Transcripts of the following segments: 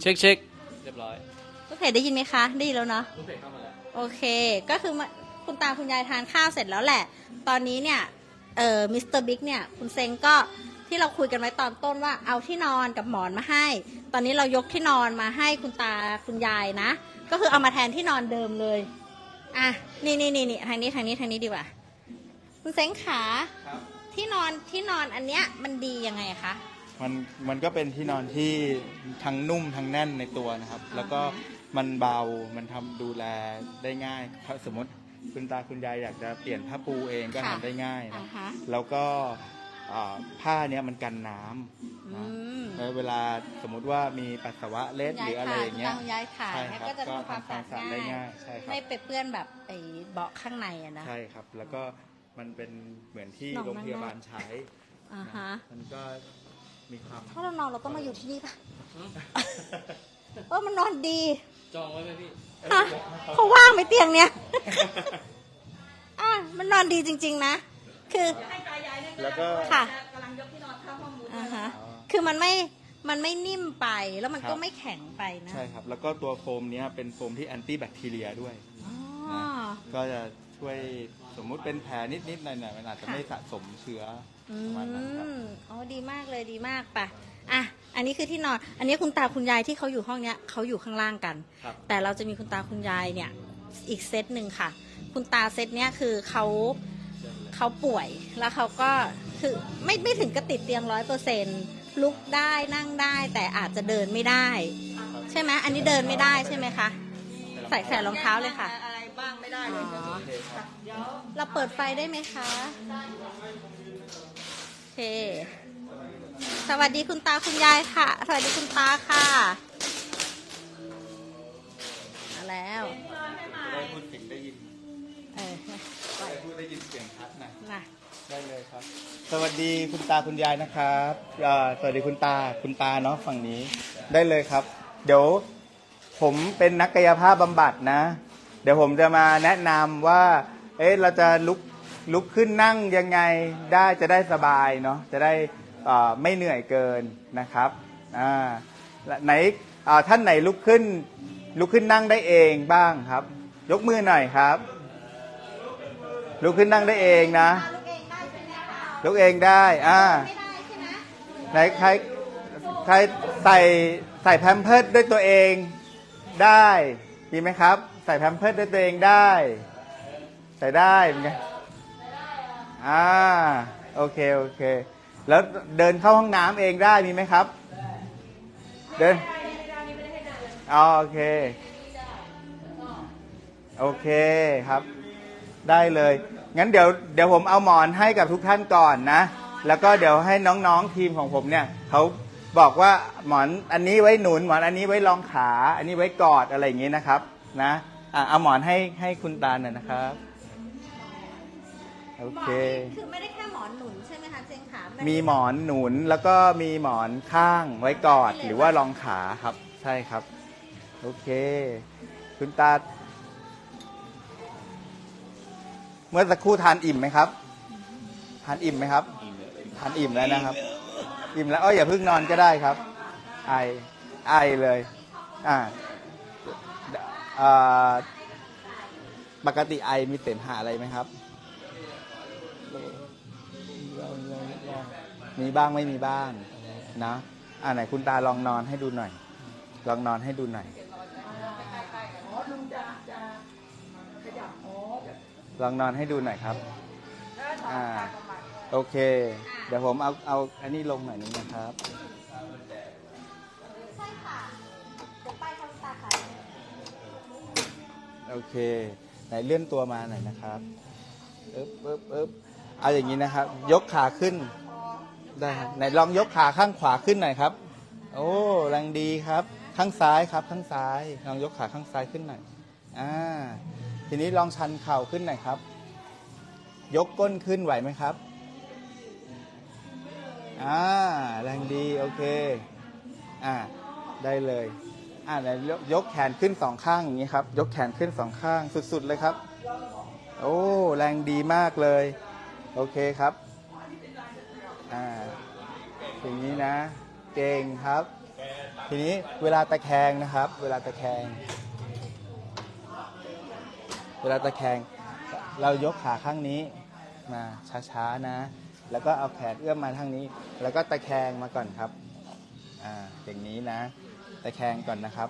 เช็คเช็คเรียบร้อยลูกเพจได้ยินไหมคะ ได้ยินแล้วเนาะรูปเพจเข้ามาแล้ว โอเค ก็คือมาคุณตาคุณยายทานข้าวเสร็จแล้วแหละ ตอนนี้เนี่ย เอ่อ มิสเตอร์บิ๊กเนี่ย คุณเซงก็ที่เราคุยกันไว้ตอนต้นว่าเอาที่นอนกับหมอนมาให้ ตอนนี้เรายกที่นอนมาให้คุณตาคุณยายนะ ก็คือเอามาแทนที่นอนเดิมเลย อะ นี่นี่นี่นี่ทางนี้ทางนี้ทางนี้ดีกว่า คุณเซงขา ครับ ที่นอนที่นอนอันเนี้ยมันดียังไงคะ มันมันก็เป็นที่นอนที่ทั้งนุ่มทั้งแน่นในตัวนะครับ แล้วก็มันเบา มันทำดูแลได้ง่ายถ้าสมมติคุณตาคุณยายอยากจะเปลี่ยนผ้าปูเองก็ค่ะ ทำได้ง่ายอ่านะฮะแล้วก็อ่าผ้าเนี้ยมันกันน้ำอืนะมแล้วเวลาสมมุติว่ามีปัสสาวะเล็ดหรืออะไรอย่างเงี้ยคุณตาคุณยายถ่ายใช่เนี่ยครับก็จะก็ทำความทำความสะสะอาอาดดได้ง่าง่ายย ใช่ครับ ไม่ไปเปื้อนแบบไอ้เบาะข้างในอะนะ ใช่ครับ แล้วก็มันเป็นเหมือนที่นอนโรงพยาบาลนั่งใช้อ่าฮะ มันก็ มีความถ้าเรานอนเราต้องมาอยู่ที่นี่ปะเออมันนอนดีจองไว้ไหมพี่ฮะเขาว่างไหมเตียงเนี้ยอะมันนอนดีจริง ๆ นะ คือแล้วก็ค่ะอ่าฮะคือมันไม่มันไม่นิ่มไปแล้วมันครัก็บไม่แข็งไปนะ ใช่ครับ แล้วก็ตัวโฟมเนี้ยเป็นโฟมที่แอนตี้แบคทีเรียด้วยอ๋อก็จะช่วยสมมุติเป็นแผลนิดๆหน่อยๆมันอาจจะค่ะไม่สะสมเชื้อ อืประมาณนั้นครับมอ๋อดีมากเลยดีมากไปะอะอันนี้คือที่นอน อันนี้คุณตาคุณยายที่เขาอยู่ห้องเนี้ยเขาอยู่ข้างล่างกัน ครับแต่เราจะมีคุณตาคุณยายเนี่ยอีกเซตหนึ่งค่ะ คุณตาเซตเนี้ยคือเขาเขาป่วยแล้วเขาก็คือไม่ไม่ถึงกระติดเตียงร้อยเปอร์เซ็นลุกได้นั่งได้แต่อาจจะเดินไม่ได้ ใช่ไหมอันนี้เดินไม่ได้ใช่ไหมคะ ใส่ใส่รองเท้าเลยค่ะ อะไรบ้างไม่ได้เลยอ๋อโอเคครับ เราเปิดไฟได้ไหมคะโอ เค สวัสดีคุณตาคุณยายค่ะ สวัสดีคุณตาค่ะ มาแล้วได้พูดเสียงได้ยินเออได้พูดได้ยินเสียงชัดนะมาได้เลยครับ สวัสดีคุณตาคุณยายนะครับอ่าสวัสดีคุณตาคุณตาเนาะฝั่งนี้ ได้เลยครับ เดี๋ยวผมเป็นนักกายภาพบำบัดนะ เดี๋ยวผมจะมาแนะนำว่า เอ๊ะเราจะลุก ลุกขึ้นนั่งยังไงได้จะได้สบายเนาะจะได้อ่าไม่เหนื่อยเกินนะครับอ่าและไหนอ่าท่านไหนลุกขึ้น ลุกขึ้นนั่งได้เองบ้างครับ ยกมือหน่อยครับ ลุกขึ้นนั่งได้เองนะลูกเองได้ใช่ไหมคะลุกเองได้อ่าไม่ได้ใช่ไหมไหนใครใครใส่ใส่แพมเพิร์ดด้วยตัวเองได้ดีไหมครับ ใส่แพมเพิร์ดด้วยตัวเองได้ ใส่ได้เป็นไง อ่าโอเคโอเค แล้วเดินเข้าห้องน้ำเองได้มีไหมครับ เดินอ๋อโอเค โอเคครับ ได้เลย งั้นเดี๋ยวเดี๋ยวผมเอาหมอนให้กับทุกท่านก่อนนะ แล้วก็เดี๋ยวให้น้องๆทีมของผมเนี่ยเขาบอกว่าหมอนอันนี้ไว้หนุนหมอนอันนี้ไว้รองขา อันนี้ไว้กอดอะไรอย่างนี้นะครับ นะอะเอาหมอนให้ให้คุณตาหน่อยนะครับ โอหมอเคนนี่คือไม่ได้แค่หมอนหนุนใช่ไหมคะเจงขามีมีหมอนหนุนแล้วก็มีหมอนข้างไว้กอดหรือว่ารองขาครับ ใช่ครับ โอเค คุณตา เมื่อสักครู่ทานอิ่มไหมครับ ทานอิ่มไหมครับ ทานอิ่มแล้วนะครับ อิ่มแล้วเอออย่าเพิ่งนอนก็ได้ครับ ไอไอเลย อ่าเอ่อปกติไอมีเสมหะอะไรไหมครับ มีบ้างไม่มีบ้างนะอ่าไหนคุณตาลองนอนให้ดูหน่อย ลองนอนให้ดูหน่อยลองนอนให้ดูหน่อยครับอ่าโอเค เดี๋ยวผมเอาเอาอันนี้ลงหน่อยนึงนะครับใช่ค่ะเดี๋ยวไปทางตาค่ะโอเค ไหนเลื่อนตัวมาหน่อยนะครับอึ๊บอึ๊บอึ๊บเอาอย่างนี้นะครับ ยกขาขึ้น ได้ครับไหนลองยกขาข้างขวาขึ้นหน่อยครับ โอ้แรงดีครับ ข้างซ้ายครับ ข้างซ้าย ลองยกขาข้างซ้ายขึ้นหน่อย อ่า ทีนี้ลองชันเข่าขึ้นหน่อยครับ ยกก้นขึ้นไหวไหมครับ อ่า แรงดี โอเค อ่า ได้เลย อ่าไหนยกยกแขนขึ้นสองข้างอย่างนี้ครับ ยกแขนขึ้นสองข้างสุดๆเลยครับ โอ้ แรงดีมากเลย โอเคครับ อ่าอย่างนี้นะ เก่งครับ ทีนี้เวลาตะแคงนะครับ เวลาตะแคง เวลาตะแคง เรายกขาข้างนี้มาช้าๆนะ แล้วก็เอาแขนเอื้อมมาทางนี้ แล้วก็ตะแคงมาก่อนครับอ่าอย่างนี้นะ ตะแคงก่อนนะครับ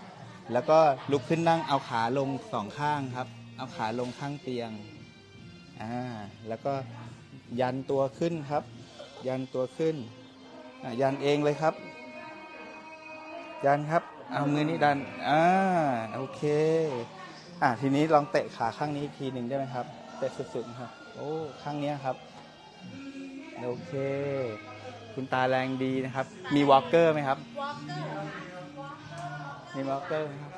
แล้วก็ลุกขึ้นนั่งเอาขาลงสองข้างครับ เอาขาลงข้างเตียงอ่าแล้วก็ยันตัวขึ้นครับ ยันตัวขึ้นอะ ยันเองเลยครับ ยันครับ เอามือนี้ดัน อ่า โอเค อะทีนี้ลองเตะขาข้างนี้อีกทีหนึ่งได้ไหมครับ เตะสุดๆนะครับ โอ้ ข้างเนี้ยครับ โอเค คุณตาแรงดีนะครับ มีวอลเกอร์ไหมครับ วอลเกอร์มีวอลเกอร์ไหมครับ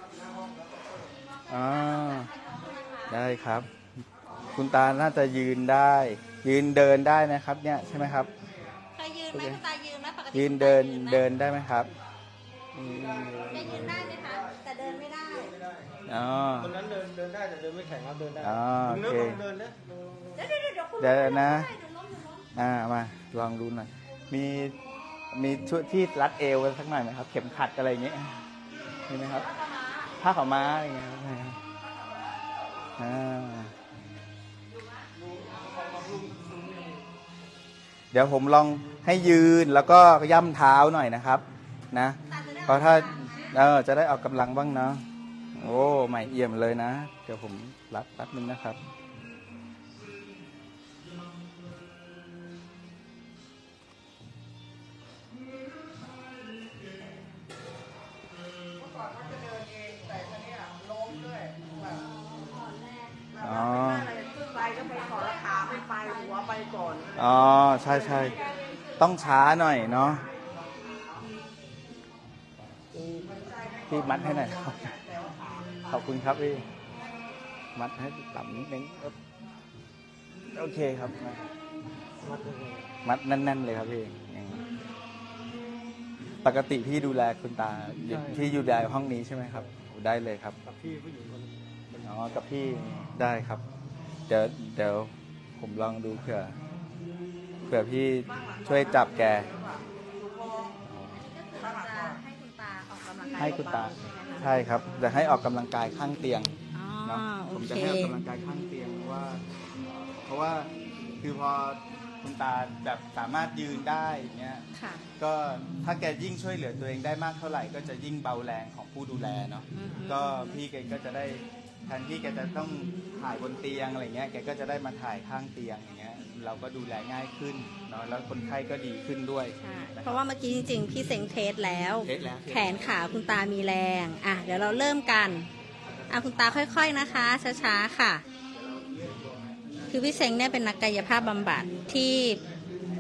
อ่าได้ครับ คุณตาน่าจะยืนได้ ยืนเดินได้นะครับ เนี่ยใช่ไหมครับ เคยยืนไหมคุณตายืนไหมปก ติยืนคุณตาเดินไหมเดินได้ไหมครับอืมแกยืนได้ไหมคะแต่เดินไม่ได้อ๋อ คนนั้นเดินเดินได้แต่เดินไม่แข็งครับเดินได้อ๋อลุงเนื้อโอเคลองเดินนะเดี๋ยวเดี๋ยวเดี๋ยวคุณเดี๋ยวนะ เดี๋ยวล้มเดี๋ยวล้มอ่ามาลองดูหน่อยมีมีชุดที่รัดเอวสักหน่อยไหมครับ เข็มขัดอะไรอย่างเงี้ยมีไหมครับ ผ้าขาวม้าอะไรอย่างเงี้ยครับอ่า เดี๋ยวผมลองให้ยืนแล้วก็ย่ำเท้าหน่อยนะครับ นะเพราะถ้าเออจะได้ออกกำลังบ้างเนาะโอ้ใหม่เอี่ยมเลยนะ เดี๋ยวผมรับแป๊บนึงนะครับ อนอ๋อ ใช่ใช่ต้องช้าหน่อยเนาะพี่มัดให้หน่อยครับ ขอบคุณครับพี่ มัดให้ต่ำนิดนึงครับโอเคครับ มัดแน่น ๆ เลยครับพี่อย่างนี้ปกติพี่ดูแลคุณตาพี่ดูแลห้องนี้ใช่ไหมครับ ได้เลยครับ กับพี่ผู้หญิงคนอ๋อ กับพี่ได้ครับ เดี๋ยวเดี๋ยวผมลองดูเผื่อ เผื่อพี่ช่วยจับแกจะให้คุณตาออกกำลังกายให้คุณตาเบๆใช่ไหมคะใช่ครับจะให้ออกกำลังกายข้างเตียงอ๋อเนาะโอผมเคจะให้ออกกำลังกายข้างเตียงเพราะว่า เพราะว่าคือพอคุณตาแบบสามารถยืนได้อย่างเงี้ย ค่ะ ก็ถ้าแกยิ่งช่วยเหลือตัวเองได้มากเท่าไหร่ ก็จะยิ่งเบาแรงของผู้ดูแลเนาะอือฮึ ก็พี่แกก็จะได้แทนที่แกจะต้องถ่ายบนเตียงอะไรเงี้ยแกก็จะได้มาถ่ายข้างเตียงอย่างเงี้ย เราก็ดูแลง่ายขึ้นเนาะแล้วคนไข้ก็ดีขึ้นด้วยใช่เพราะว่าเมื่อกี้จริงๆ พี่เซ็งเทสแล้ว เทสแล้ว แขนขาคุณตามีแรง อะ เดี๋ยวเราเริ่มกัน อะ คุณตาค่อยๆนะคะ ช้าๆ ค่ะ คือพี่เซ็งเนี่ยเป็นนักกายภาพบำบัดที่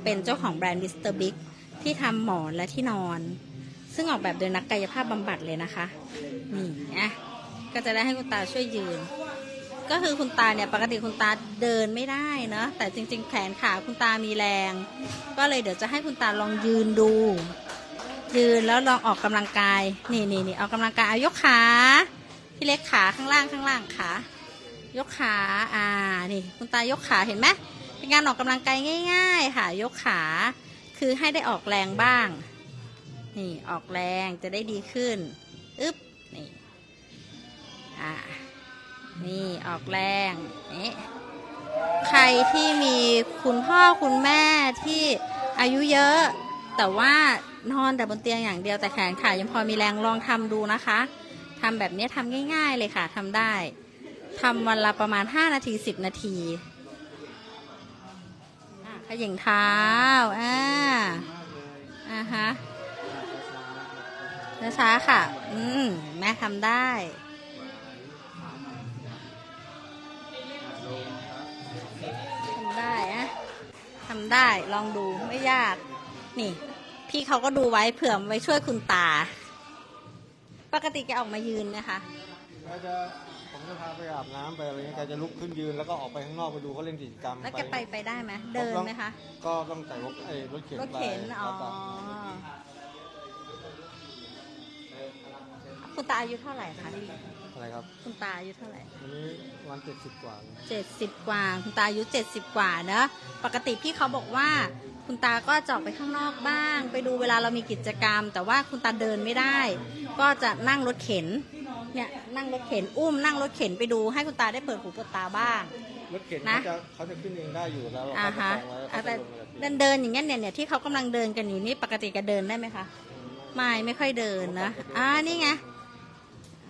เป็นเจ้าของแบรนด์มิสเตอร์บิ๊กที่ทำหมอนและที่นอน ซึ่งออกแบบโดยนักกายภาพบำบัดเลยนะคะ นี่อะก็จะได้ให้คุณตาช่วยยืน ก็คือคุณตาเนี่ยปกติคุณตาเดินไม่ได้เนอะแต่จริง ๆ แขนขาคุณตามีแรง ก็เลยเดี๋ยวจะให้คุณตาลองยืนดู ยืนแล้วลองออกกำลังกาย นี่นี่นี่ออกกำลังกายเอายกขาพี่เล็กขาข้างล่างข้างล่างขายกขาอ่านี่คุณตายกขาเห็นไหมเป็นการออกกำลังกายง่าย ๆ ค่ะ ยกขาคือให้ได้ออกแรงบ้าง นี่ออกแรงจะได้ดีขึ้นอึ๊บนี่อ่า นี่ออกแรงนี่ใครที่มีคุณพ่อคุณแม่ที่อายุเยอะ แต่ว่านอนแต่บนเตียงอย่างเดียวแต่แขนขายังพอมีแรงลองทำดูนะคะ ทำแบบนี้ทำง่าย ๆเลยค่ะทำได้ทำวันละประมาณ 5 นาที 10 นาทีขยิงเท้า อ่า อ่าฮะช้าๆค่ะ อืม แม่ทำได้ำได้ลองดูไม่ยาก นี่ พี่เขาก็ดูไว้เผื่อไว้ช่วยคุณตา ปกติแกออกมายืนนะคะแกจะผมจะพาไปอาบน้ำไปอะไรเงี้ยแกจะลุกขึ้นยืนแล้วก็ออกไปข้างนอกไปดูเขาเล่นกิจกรรมแล้วแกไปไปได้ไหมเดินไหมคะก็ต้องใส่รถไอ้รถเข็นรถเข็นไปอ๋อแล้วก็คุณตาอายุเท่าไหร่คะพี่ อะไรครับ คุณตาอายุเท่าไหร่วันนี้วันเจ็ดสิบกว่าเลยเจ็ดสิบกว่า คุณตาอายุเจ็ดสิบกว่าเนอะปกติพี่เขาบอกว่าคุณตาก็จะออกไปข้างนอกบ้าง ไปดูเวลาเรามีกิจกรรม แต่ว่าคุณตาเดินไม่ได้ ก็จะนั่งรถเข็นเนี่ยนั่งรถเข็นอุ้มนั่งรถเข็นไปดูให้คุณตาได้เปิดหูเปิดตาบ้าง รถเข็นนะ เขาจะเขาจะขึ้นเองได้อยู่แล้วอ่าเขาจะฮะจองไว้อะเขาแต่จะลงเลยเดินเดินอย่างเงี้ยเนี่ยเนี่ยที่เขากำลังเดินกันอยู่นี่ปกติก็เดินได้ไหมคะ ไม่ไม่ค่อยเดินนะ อ่านี่ไง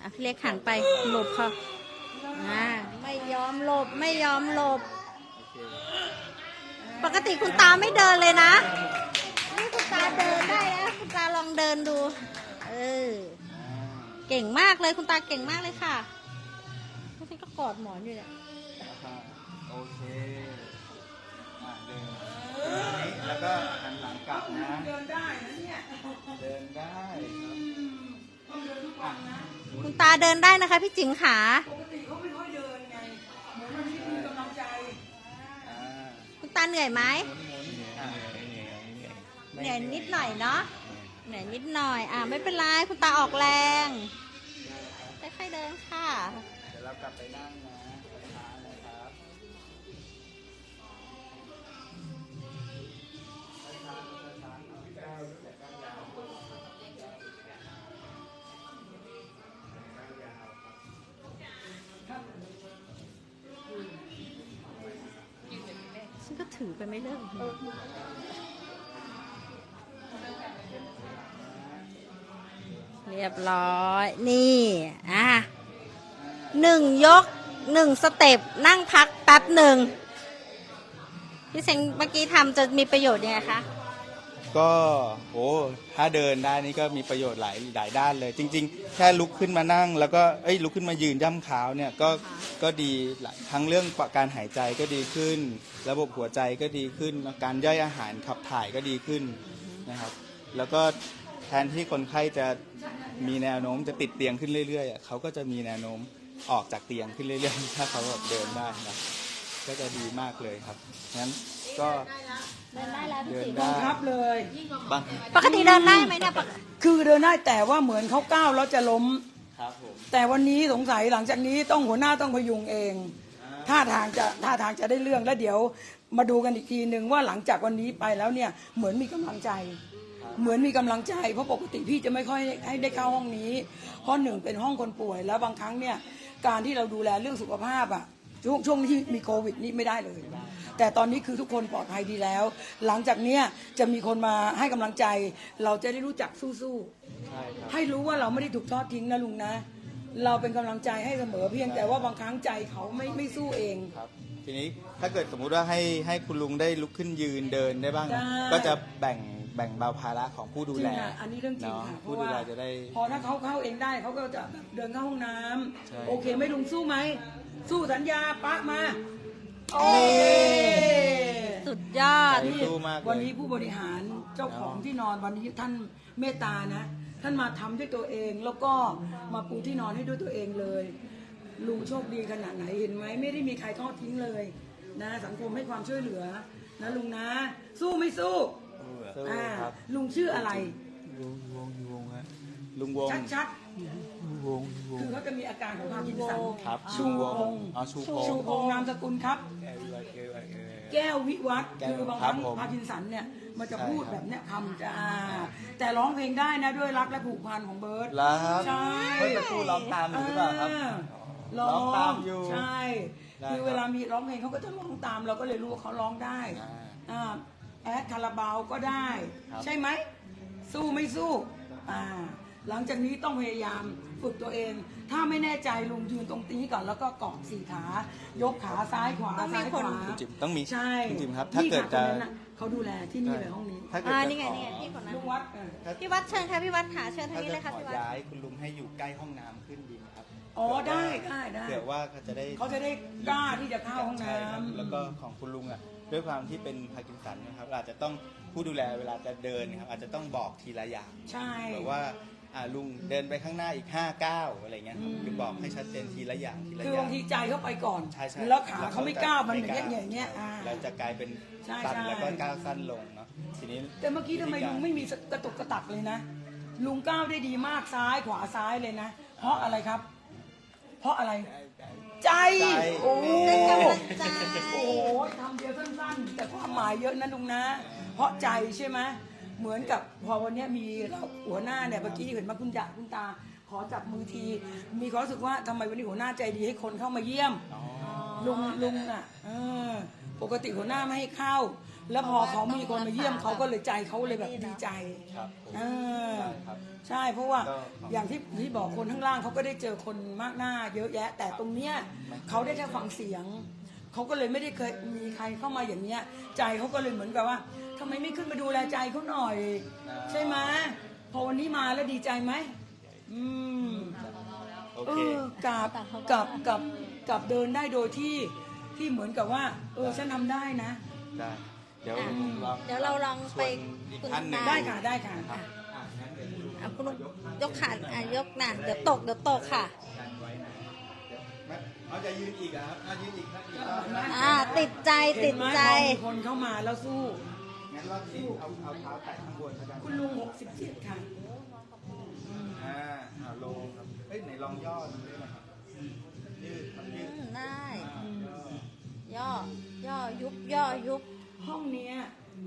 อะพี่เล็กหันไปหลบเขาอ่าไม่ยอมหลบไม่ยอมหลบ ปกติคุณตาไม่เดินเลยนะ นี่คุณตาเดินได้นะคุณตาลองเดินดู เออ เก่งมากเลยคุณตาเก่งมากเลยค่ะพี่เล็กก็กอดหมอนอยู่เนี่ยนะครับโอเคอะเดินแล้วก็หันหลังกลับนะ เดินได้นะเนี่ย เดินได้ครับ อะ คุณตาเดินได้นะคะ พี่จิงขาปกติเขาไม่ค่อยเดินไงเหมือนวันนี้มีกำลังใจอ่าคุณตาเหนื่อยไหมหมุนหมุนอะเหนื่อยนิดหน่อยเนาะเหนื่อยนิดหน่อยอ่าไม่เป็นไรคุณตาออกแรงค่อยๆเดินค่ะเดี๋ยวเรากลับไปนั่งนะ ไปไม่เลิกเรียบร้อย นี่อะหนึ่งยกหนึ่งสเต็ปนั่งพักแป๊บหนึ่งพี่เซงเมื่อกี้ทำจะมีประโยชน์ยังไงคะ ก็โอ้ถ้าเดินได้นี่ก็มีประโยชน์หลายหลายด้านเลย จริง ๆ แค่ลุกขึ้นมานั่ง แล้วก็เอ้ยลุกขึ้นมายืนย่ำเท้าเนี่ยก็ก็ดีหลายทั้งเรื่องการหายใจก็ดีขึ้น ระบบหัวใจก็ดีขึ้น การย่อยอาหารขับถ่ายก็ดีขึ้นนะครับ แล้วก็แทนที่คนไข้จะมีแนวโน้มจะติดเตียงขึ้นเรื่อยๆเขาก็จะมีแนวโน้มออกจากเตียงขึ้นเรื่อยๆ ถ้าเขาแบบเดินได้นะก็จะดีมากเลยครับงั้นก็ เดินได้แล้วพี่เดินจิงได้ครับเลย บ้างปกติเดินได้ไหมเนี่ยปกคือเดินได้แต่ว่าเหมือนเขาก้าวแล้วจะล้ม ครับผมแต่วันนี้สงสัยหลังจากนี้ต้องหัวหน้าต้องพยุงเอง ท่าทางจะท่าทางจะได้เรื่องแล้วเดี๋ยวมาดูกันอีกทีหนึ่งว่าหลังจากวันนี้ไปแล้วเนี่ยเหมือนมีกำลังใจ เหมือนมีกำลังใจ เพราะปกติพี่จะไม่ค่อยให้ได้เข้าห้องนี้ เพราะหนึ่งเป็นห้องคนป่วย แล้วบางครั้งเนี่ยการที่เราดูแลเรื่องสุขภาพอะช่วงช่วงที่มีโควิดนี่ไม่ได้เลย แต่ตอนนี้คือทุกคนปลอดภัยดีแล้ว หลังจากเนี้ยจะมีคนมาให้กำลังใจ เราจะได้รู้จักสู้ๆใช่ครับให้รู้ว่าเราไม่ได้ถูกทอดทิ้งนะลุงนะ เราเป็นกำลังใจให้เสมอเพียงแต่ว่าบางครั้งใจเขาไม่ไม่สู้เอง ครับทีนี้ถ้าเกิดสมมุติว่าให้ให้คุณลุงได้ลุกขึ้นยืนเดินได้บ้าง ได้ ก็จะแบ่งแบ่งเบาภาระของผู้ดูจริแลงค่ะอันนี้เรื่องจริงเนาะค่ะเพผู้ราะดูว่าแลจะได้ พอถ้าเขาเข้าเองได้เขาก็จะแบบเดินเข้าห้องน้ำใช่ โอเคไหม่ลุงสู้ไหม สู้สัญญาปะมา โอนี่เคสุดยอด ใจสู้มากเลย วันนี้ผู้บริหารเจ้าของที่นอนวันนี้ท่านเมตตานะ ท่านมาทำด้วยตัวเองแล้วก็มาปูที่นอนให้ด้วยตัวเองเลยลุงโชคดีขนาดไหนเห็นไหมไม่ได้มีใครทอดทิ้งเลยนะ สังคมให้ความช่วยเหลือนะลุงนะ สู้ไม่สู้สู้อ่าครับลุงชื่ออะไรลุงวงวงฮะลุงวงชัดวงวๆ งคือเขาจะมีอาการของพาร์กินสัน ครับชูพงษ์อ๋อชูพงษ์ชูพงษ์นามสกุลครับ เออเออเออเออแก้ววิวัฒน์แก้วคือบางคครัรั้บงผมพาร์กินสันเนี่ยมันจะใช่พูดครับแบบเนี้ยคำจะอ่าแต่ร้องเพลงได้นะด้วยรักและผูกพันของเบิร์ต แล้วครับใช่เมื่อสักครู่ร้องตามอยู่หรือเปล่าครับ ร้ร้องตามอยู่ใช่ได้คือครับเวลามีร้องเพลงเขาก็จะร้องตามเราก็เลยรู้ว่าเขาร้องได้อ่าอ่าแอดคาราบาวก็ได้ ครับ ใช่ไหมสู้ไม่สู้อ่า หลังจากนี้ต้องพยายามฝึกตัวเอง ถ้าไม่แน่ใจลุงยืนตรงนี้ก่อนแล้วก็เกาะสี่ขา ยกขาซ้ายขวาต้องมีซ้ายคนขวาคุณจิมต้องมีใช่คุณจิมครับถ้าเกิดนี่จะค่ะคนนั้นน่เขาดูแลที่นี่เลยห้องนี้ถ้าเกิดอ่าจะนี่ไงขอนี่ไงพี่คนนั้นลุงวัดเออ ถ้าพี่วัดเชิญค่ะพี่วัดค่ะเชิญทางถ้านี้จะเลยค่ะขอพี่วัดย้ายคุณลุงให้อยู่ใกล้ห้องน้ำขึ้นดีไหมครับอ๋อได้ได้ได้ เผื่อว่าเขาจะได้ เขาจะได้กล้าที่จะเข้าห้องน้ใช่ครับำ แล้วก็ของคุณลุงอะด้วยความที่เป็นพาร์กินสันนะครับอาจจะต้องผู้ดูแลเวลาจะเดินนะครับอาจจะต้องบอกทีละอย่างใช่ แบบว่า อ่าลุงเดินไปข้างหน้าอีก5้าก้าวอะไรเงี้ยครับอืมคือบอกให้ชัดเจนทีละอย่างทีละคืออย่าบาง งทีใจเขาไปก่อน ใช่ใช่แล้วขาเขาไม่ก้าวมันอย่างเงี้ยไม่อย่างเงี้ยอ่า เราจะกลายเป็นใช่สั้นใช่ แล้วก็ก้าวสั้นลงเนาะทีนี้แต่เมื่อกี้ทำไมลุงไม่มีกระตุกกระตักเลยนะ ลุงก้าวได้ดีมากซ้ายขวาซ้ายเลยนะ เพราะอะไรครับ เพราะอะไร ใจใจโอ้เป็นกำลังใจโอ้ยคำเดียวสั้นๆ แต่ความหมายเยอะนะลุงนะ เพราะใจใช่ไหม เหมือนกับพอวันเนี้ยมีเราหัวหน้าเนี่ยเมื่อกี้เห็นมาคุณจ่าคุณตา ขอจับมือที มีความรู้สึกว่าทำไมวันนี้หัวหน้าใจดีให้คนเข้ามาเยี่ยม ลุงลุงอะเออปกติหัวหน้าไม่ให้เข้า แล้วพอเขามีคนมาเยี่ยมเขาก็เลยใจเขาเลยแบบดีใจครับผมเออใช่ครับ ใช่เพราะว่าก็อย่างที่ที่บอกคนข้างล่างเขาก็ได้เจอคนมากหน้า เยอะแยะ แต่ตรงเนี้ยเขาได้แค่ฟังเสียง เขาก็เลยไม่ได้เคยมีใครเข้ามาอย่างเนี้ย ใจเขาก็เลยเหมือนกับว่า ทำไมไม่ขึ้นมาดูแลใจเขาหน่อย ใช่ไหมพอวันนี้มาแล้วดีใจไหมอืมโอเอเค อกับกับกับกับเดินได้โดยที่ที่เหมือนกับว่า เออฉันทำได้นะ ได้ เดี๋ยวอะลองเดี๋ยวเราลองไปชวนอีกท่านหนึ่งคุณตาได้ค่ะได้ค่ะอะอะคุณลุงยกขาอะยกนะเดี๋ยวตกเดี๋ยวตกค่ะเอาจะยืนอีกเหรอครับเอายืนอีกครับอีกรอบนะ อ่าติดใจติดใจ เห็นไหมพอมีคนเข้ามาแล้วสู้ งั้นรอบนี้เอาเอาเท้าแตะข้างบนแล้วกันคุณลุง67ค่ะอ่าเอาลงครับเอ้ยไหนลองย่อดูได้ไหมครับยืดครับยืดอืมได้ อ่าย่อย่อ ย่อยุบ ย่อยุบ ห้องเนี้ย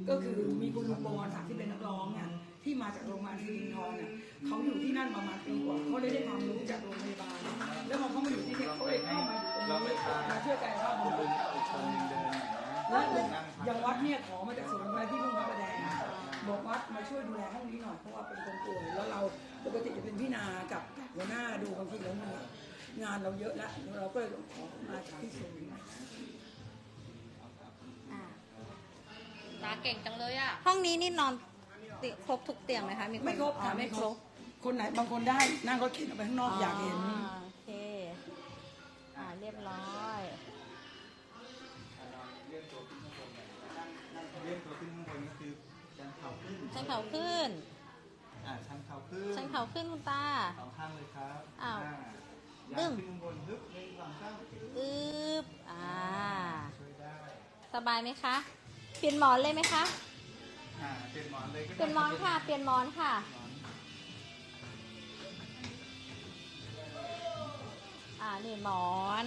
ก็คือมีคุณลุงบวรศักดิ์ที่เป็นนักร้องเนี่ยที่มาจากโรงพยาบาลสิรินทรเนี่ยเขาอยู่ที่นั่นประมาณปีกว่าเขาเลยได้ความรู้จากโรงพยาบาล แล้วพอเขามาอยู่ที่นี่เขาเลยเข้ามาอยู่ตรงนี้มาช่วยกายภาพบำบัดอีกคนหนึงเดินหน่อยนะแล้ว อย่างวัดเนี่ยขอมาจากสวนไม้ที่ลุงพระประแดงบอกวัดมาช่วยดูแลห้องนี้หน่อยเพราะว่าเป็นคนป่วยแล้วเราปกติจะเป็นพี่นากับหัวหน้าดูบางทีแล้วเนี่ยงานเราเยอะแล้วเราก็เลยขอมาจากที่ศูนย์อ่าตาเก่งจังเลยอะ ห้องนี้นี่นอนติครบทุกเตียงไหมคะมีนไม่ครบอ๋อค่ะไม่ครบ คนไหนบางคนได้นั่งรถเข็นออกไปข้างนอกอยากเห็น โอเค อ่าเรียบร้อย เลื่อนตัวขึ้นข้างบนก็คือชันเข่าขึ้นชันเข่าขึ้น อ่าชันเข่าขึ้นชันเข่าขึ้นคุณตาสองข้างเลยครับอ้าวย่ดึางงขึ้นข้างบนฮึบหนึ่งสองสามอึ๊บอ่าช่วยได้สบายไหมคะ เปลี่ยนหมอนเลยไหมคะอ่าเปลี่ยนหมอนเลยก็ได้เปลี่ยนหมอนค่ะ เปลี่ยนหมอนค่ะหมอนอ่านี่หมอน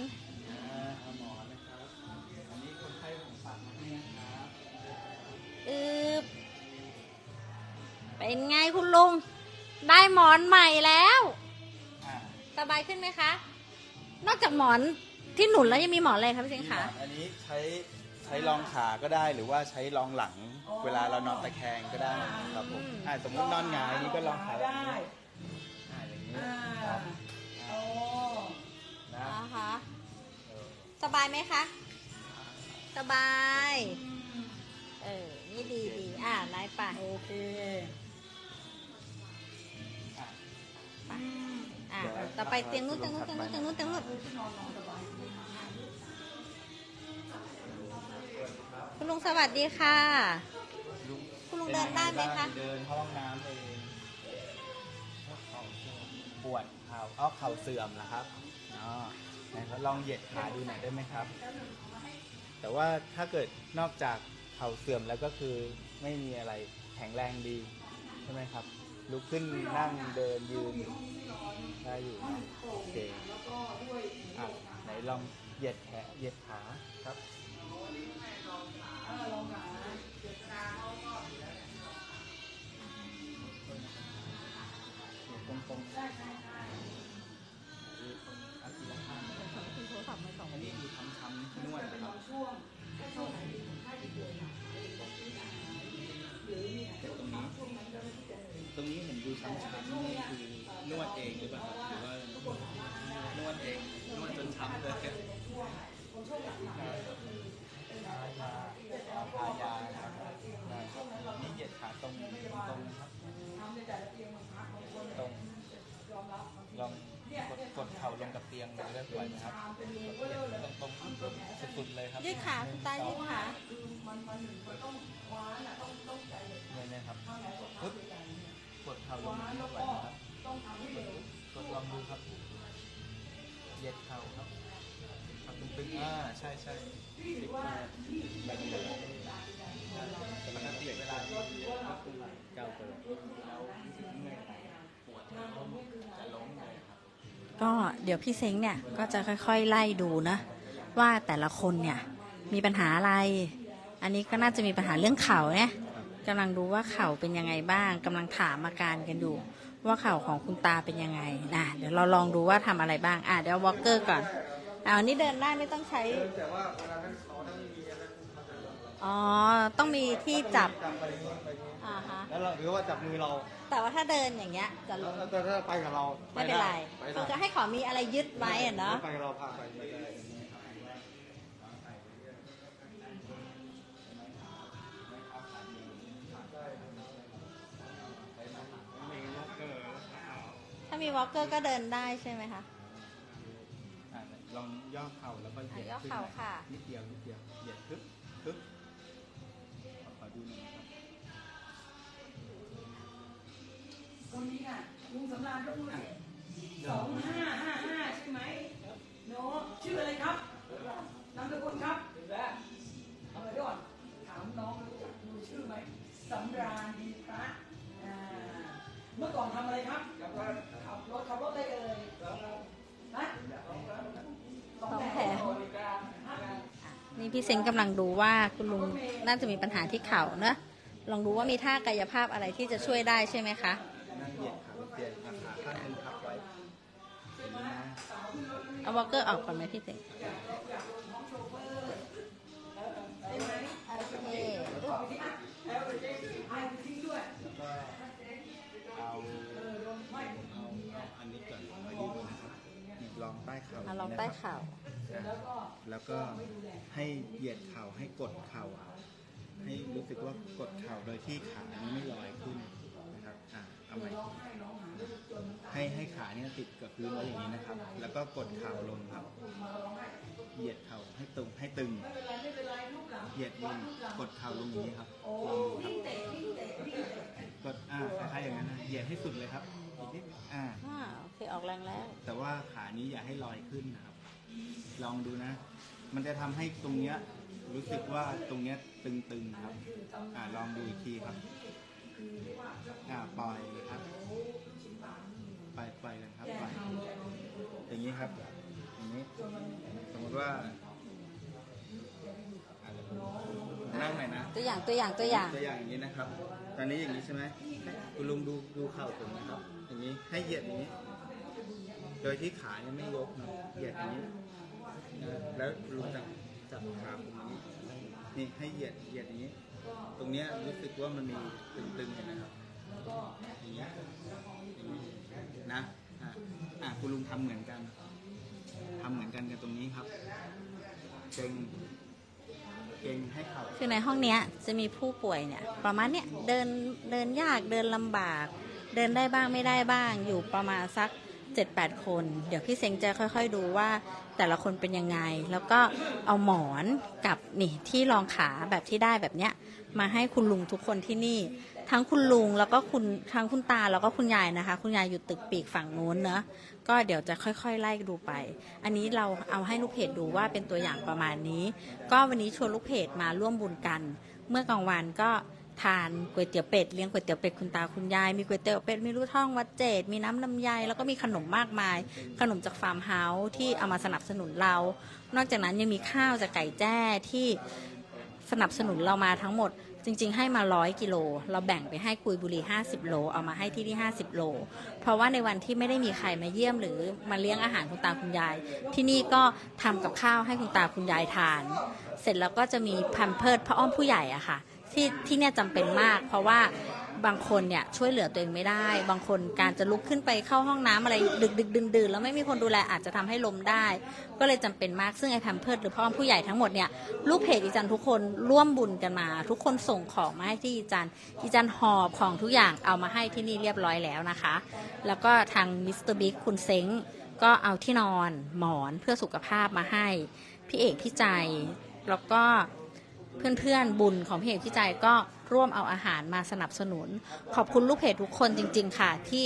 อึ๊บเป็นไงคุณลุง ได้หมอนใหม่แล้ว อ่าสบายขึ้นไหมคะ นอกจากหมอนที่หนุนแล้วยังมีหมอนอะไรคะพี่เซงมีหมคะอนอันนี้ใช้ใช้รองขาก็ได้หรือว่าใช้รองหลัง เวลาเรานอนตะแคงก็ได้ครับผมอ่าสมมตินอนหงายนี่ก็รองขาแบบได้นี้อ่าอย่างนี้อ่าครับโอ้นะอ่าฮะสบายไหมคะ สบาย ไปโอเคไปอ่าต่อไปเตียงนู้นเตียงนู้นเตียงนู้นเตียงนู้นเตียงนู้นคุณลุงสวัสดีค่ะ คุณลุงเดินได้ไหมคะเดินเข้าห้องน้ำเองปวดเข่าอ้อเข่าเสื่อมนะครับอ๋อไหนก็ลองเหยียดขาดูหน่อยได้ไหมครับ แต่ว่าถ้าเกิดนอกจากเข่าเสื่อมแล้วก็คือไม่มีอะไรแข็งแรงดี ใช่ไหมครับ ลุกขึ้นนั่งเดินยืนได้อยู่โอเคอะไหนลองเหยียดแขนเหยียดขาครับตรงๆ Yeah. ดเข่าลงเรื่อยๆนะครับกดลองดูครับ เหยียดเข่าครับทำตึงๆอ่าใช่ใช่ติดมาที่แบบนี้เลยแต่ปกติเวลาที่ก้าวไปแล้วรู้สึกเมื่อยปวดจะล้มเลยครับก็เดี๋ยวพี่เซ้งเนี่ยก็จะค่อย ๆ ไล่ดูนะว่าแต่ละคนเนี่ยมีปัญหาอะไร อันนี้ก็น่าจะมีปัญหาเรื่องเข่าเนี่ย กำลังดูว่าเข่าเป็นยังไงบ้างกำลังถามอาการกันอยู่ ว่าเข่าของคุณตาเป็นยังไงนะเดี๋ยวเราลองดูว่าทำอะไรบ้างอะเดี๋ยววอลเกอร์ก่อนอ่าอันนี้เดินได้ไม่ต้องใช้อ๋อต้องมีที่จับอ่าฮะแล้วเราหรือว่าจับมือเรา แต่ว่าถ้าเดินอย่างเงี้ยจะแล้วแล้วถ้าไปกับเราไม่เป็นไรไปคือได้จะให้ขอมีอะไรยึดไว้อะเนาะไปกับเราพาไปไปได้ มีวอลเกอร์ก็เดินได้ใช่ไหมคะ อะลองย่อเข่าแล้วก็เหยียดอะย่อขึ้นเข่าหน่อยค่ะ นิดเดียวนิดเดียวเหยียดทึบทึบขอขอดูหน่อยนะครับคนนี้น่ะลุงสำราญก็พูดสองห้าห้าห้าใช่ไหมโนชื่ออะไรครับนามสกุลครับเอาเลยก่อนถามน้องรู้จักดูชื่อไหมสำราญดีพระอ่าเมื่อก่อนทำอะไรครับขับรถขับรถได้เลยฮะสอง สอง แผ แผ ล ล นี่ พี่เซ็งกำลังดูว่าคุณลุงน่าจะมีปัญหาที่เข่าเนอะลองดูว่ามีท่ากายภาพอะไรที่จะช่วยได้ใช่ไหมคะนั่งเหยียดขาเปลี่ยนขาขาข้างหนึงพับไว้อย่างนี้นะเอาวอลเกอร์ออกก่อนไหมพี่เซ็งโอเคเอาเอาเอาอันนี้ก่อนเอายืดลงนะครับนี่ลองใต้เข่า เอาลองใต้เข่า แล้วก็ให้เหยียดเข่าให้กดเข่าอะให้รู้สึกว่ากดเข่าโดยที่ขานี้ไม่ลอยขึ้นนะครับอะเอาใหม่ให้ให้ขาเนี่ยติดกับพื้นไว้อย่างนี้นะครับ แล้วก็กดเข่าลงครับ เหยียดเข่าให้ตึงให้ตึงเหยียดลงกดเข่าลงอย่างนี้ครับลองดูครับกดอ่าคล้ายๆอย่างนั้นนะเหยียดให้สุดเลยครับอีกนิดอ่าอ่าโอเคออกแรงแล้ว แต่ว่าขานี้อย่าให้ลอยขึ้นนะครับ ลองดูนะ มันจะทำให้ตรงเนี้ยรู้สึกว่าตรงเนี้ยตึงๆครับ อ่าลองดูอีกทีครับ อ่าปล่อยครับ ปล่อยปล่อยกันครับปล่อยอย่างนี้ครับ อย่างนี้ สมมติว่าอะนั่งหน่อยนะ ตัวอย่างตัวอย่างตัวอย่าง ตัวอย่างอย่างนี้นะครับ ตอนนี้อย่างนี้ใช่ไหมคุณลุงดูดูเข่าผมนะครับ อย่างนี้ให้เหยียดอย่างนี้ โดยที่ขาเนี่ยไม่ยกเนอะเหยียดอย่างนี้นะ แล้วลุงจับจับขาผมอย่างนี้นี่ให้เหยียดเหยียดอย่างนี้ ตรงเนี้ยรู้สึกว่ามันมีตึงๆเห็นไหมครับอย่างนี้อย่างนี้นะอะอะคุณลุงทำเหมือนกันทำเหมือนกันกันตรงนี้ครับเก่งเก่งให้เขาคือในห้องเนี้ยจะมีผู้ป่วยเนี่ย ประมาณเนี้ยเดินเดินยากเดินลำบาก เดินได้บ้างไม่ได้บ้างอยู่ประมาณสัก 7-8 คน เดี๋ยวพี่เซ็งจะค่อยๆดูว่าแต่ละคนเป็นยังไง แล้วก็เอาหมอนกับนี่ที่รองขาแบบที่ได้แบบเนี้ยมาให้คุณลุงทุกคนที่นี่ ทั้งคุณลุงแล้วก็คุณทั้งคุณตาแล้วก็คุณยายนะคะ คุณยายอยู่ตึกปีกฝั่งนู้นเนอะก็เดี๋ยวจะค่อยๆ ไล่ดูไป อันนี้เราเอาให้ลูกเพจดูว่าเป็นตัวอย่างประมาณนี้ ก็วันนี้ชวนลูกเพจมาร่วมบุญกัน เมื่อกลางวันก็ ทานก๋วยเตี๋ยวเป็ดเลี้ยงก๋วยเตี๋ยวเป็ดคุณตาคุณยาย มีก๋วยเตี๋ยวเป็ดมีรูท่องวัดเจดมีน้ำลำไยแล้วก็มีขนมมากมาย ขนมจากฟาร์มเฮาส์ที่เอามาสนับสนุนเรา นอกจากนั้นยังมีข้าวจากไก่แจ้ที่สนับสนุนเรามาทั้งหมด จริง ๆ ให้มาร้อยกิโล เราแบ่งไปให้กุยบุรี 50 โล เอามาให้ที่นี่50 โล เพราะว่าในวันที่ไม่ได้มีใครมาเยี่ยมหรือมาเลี้ยงอาหารคุณตาคุณยาย ที่นี่ก็ทำกับข้าวให้คุณตาคุณยายทาน เสร็จแล้วก็จะมีพันเพิดพระอ้อมผู้ใหญ่อะค่ะ ที่ที่เนี่ยจำเป็นมาก เพราะว่าบางคนเนี่ยช่วยเหลือตัวเองไม่ได้ บางคนการจะลุกขึ้นไปเข้าห้องน้ำอะไรดึกดึกดื่นดื่นแล้วไม่มีคนดูแลอาจจะทำให้ล้มได้ ก็เลยจำเป็นมากซึ่งไอ้แพมเพิร์ดหรือพ่อผู้ใหญ่ทั้งหมดเนี่ยลูกเพจอีจันทุกคนร่วมบุญกันมา ทุกคนส่งของมาให้ที่อีจันอีจันหอบของทุกอย่างเอามาให้ที่นี่เรียบร้อยแล้วนะคะ แล้วก็ทางมิสเตอร์บิ๊กคุณเซ้งก็เอาที่นอนหมอนเพื่อสุขภาพมาให้ พี่เอกพี่ใจแล้วก็ เพื่อนๆ บุญของเอกพี่ใจก็ร่วมเอาอาหารมาสนับสนุน ขอบคุณลูกเพจทุกคนจริง ๆ ค่ะที่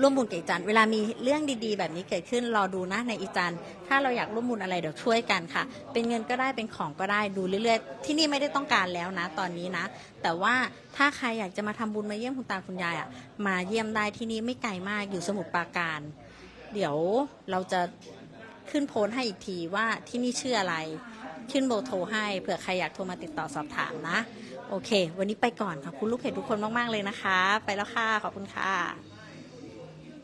ร่วมบุญกับอีจันเวลามีเรื่องดีๆ แบบนี้เกิดขึ้นรอดูนะในอีจันถ้าเราอยากร่วมบุญอะไรเดี๋ยวช่วยกันค่ะ เป็นเงินก็ได้เป็นของก็ได้ดูเรื่อยๆ ที่นี่ไม่ได้ต้องการแล้วนะ ตอนนี้นะ แต่ว่าถ้าใครอยากจะมาทำบุญมาเยี่ยมคุณตาคุณยายอะมาเยี่ยมได้ที่นี่ไม่ไกลมากอยู่สมุทรปราการ เดี๋ยวเราจะขึ้นโพสให้อีกทีว่าที่นี่ชื่ออะไร ขึ้นโบอร์โทรให้เผื่อใครอยากโทรมาติดต่อสอบถามนะ โอเค วันนี้ไปก่อนขอบคุณลูกเพจทุกคนมาก ๆ เลยนะคะ ไปแล้วค่ะ ขอบคุณค่ะ